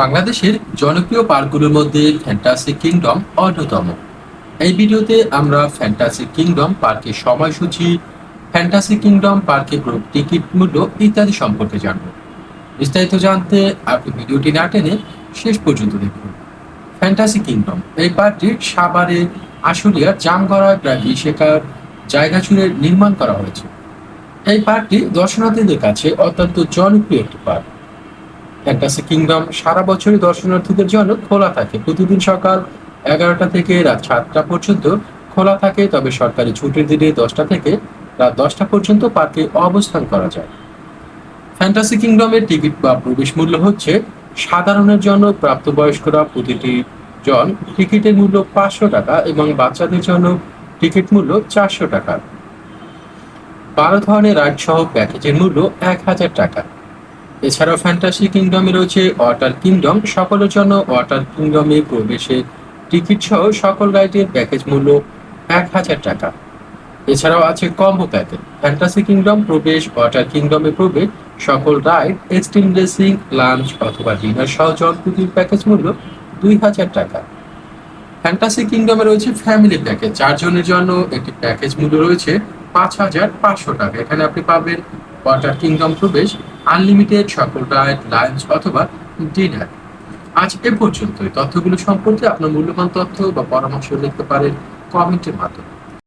বাংলাদেশের জনপ্রিয় পার্কগুলোর মধ্যে ফ্যান্টাসি কিংডম অন্যতম। এই ভিডিওতে আমরা ফ্যান্টাসি কিংডম পার্কের সময়সূচি ফ্যান্টাসি কিংডম পার্কে গ্রুপ টিকিট মূল্য ইত্যাদি সম্পর্কে জানব। বিস্তারিত জানতে আপনি ভিডিওটি না টেনে শেষ পর্যন্ত দেখুন। ফ্যান্টাসি কিংডম এই পার্কটি সাভারে আশুলিয়া জামগড়ায় প্রায় বিশ একর জায়গা জুড়ে নির্মাণ করা হয়েছে। এই পার্কটি দর্শনার্থীদের কাছে অত্যন্ত জনপ্রিয় একটি পার্ক। ফ্যান্টাসি কিংডম সারা বছরই দর্শনার্থীদের জন্য খোলা থাকে। প্রতিদিন সকাল এগারোটা থেকে রাত সাতটা পর্যন্ত খোলা থাকে, তবে সরকারি ছুটির দিনে দশটা থেকে রাত দশটা পর্যন্ত পার্কে অবস্থান করা যায়। ফ্যান্টাসি কিংডমের টিকিট বা প্রবেশ মূল্য হচ্ছে সাধারণের জন্য প্রাপ্তবয়স্করা প্রতিটি জন টিকিটের মূল্য পাঁচশো টাকা এবং বাচ্চাদের জন্য টিকিট মূল্য চারশো টাকা। বারো ধরনের রাইড সহ প্যাকেজের মূল্য এক হাজার টাকা। এছাড়াও ফ্যান্টাসি কিংডমে রয়েছে ওয়াটার কিংডম সকলের জন্য ওয়াটার কিংডমে প্রবেশের টিকিট সহ সকল রাইডের প্যাকেজ মূল্য এক হাজার টাকা। এছাড়াও আছে কম্বো প্যাকেজ ফ্যান্টাসি কিংডম প্রবেশ ওয়াটার কিংডমে প্রবেশ, সকল রাইড এক্সট্রিম রেসিং লাঞ্চ অথবা ডিনার সহ জনপ্রতির প্যাকেজ মূল্য দুই হাজার টাকা। ফ্যান্টাসি কিংডমে রয়েছে ফ্যামিলি প্যাকেজ চারজনের জন্য একটি প্যাকেজ মূল্য রয়েছে পাঁচ হাজার পাঁচশো টাকা। এখানে আপনি পাবেন ওয়াটার কিংডম প্রবেশ আনলিমিটেড সকল ডায়েট লাঞ্চ অথবা ডিনার আজ এ পর্যন্ত তথ্যগুলো সম্পর্কে আপনার মূল্যবান তথ্য বা পরামর্শ লিখতে পারেন কমেন্টের মাধ্যমে।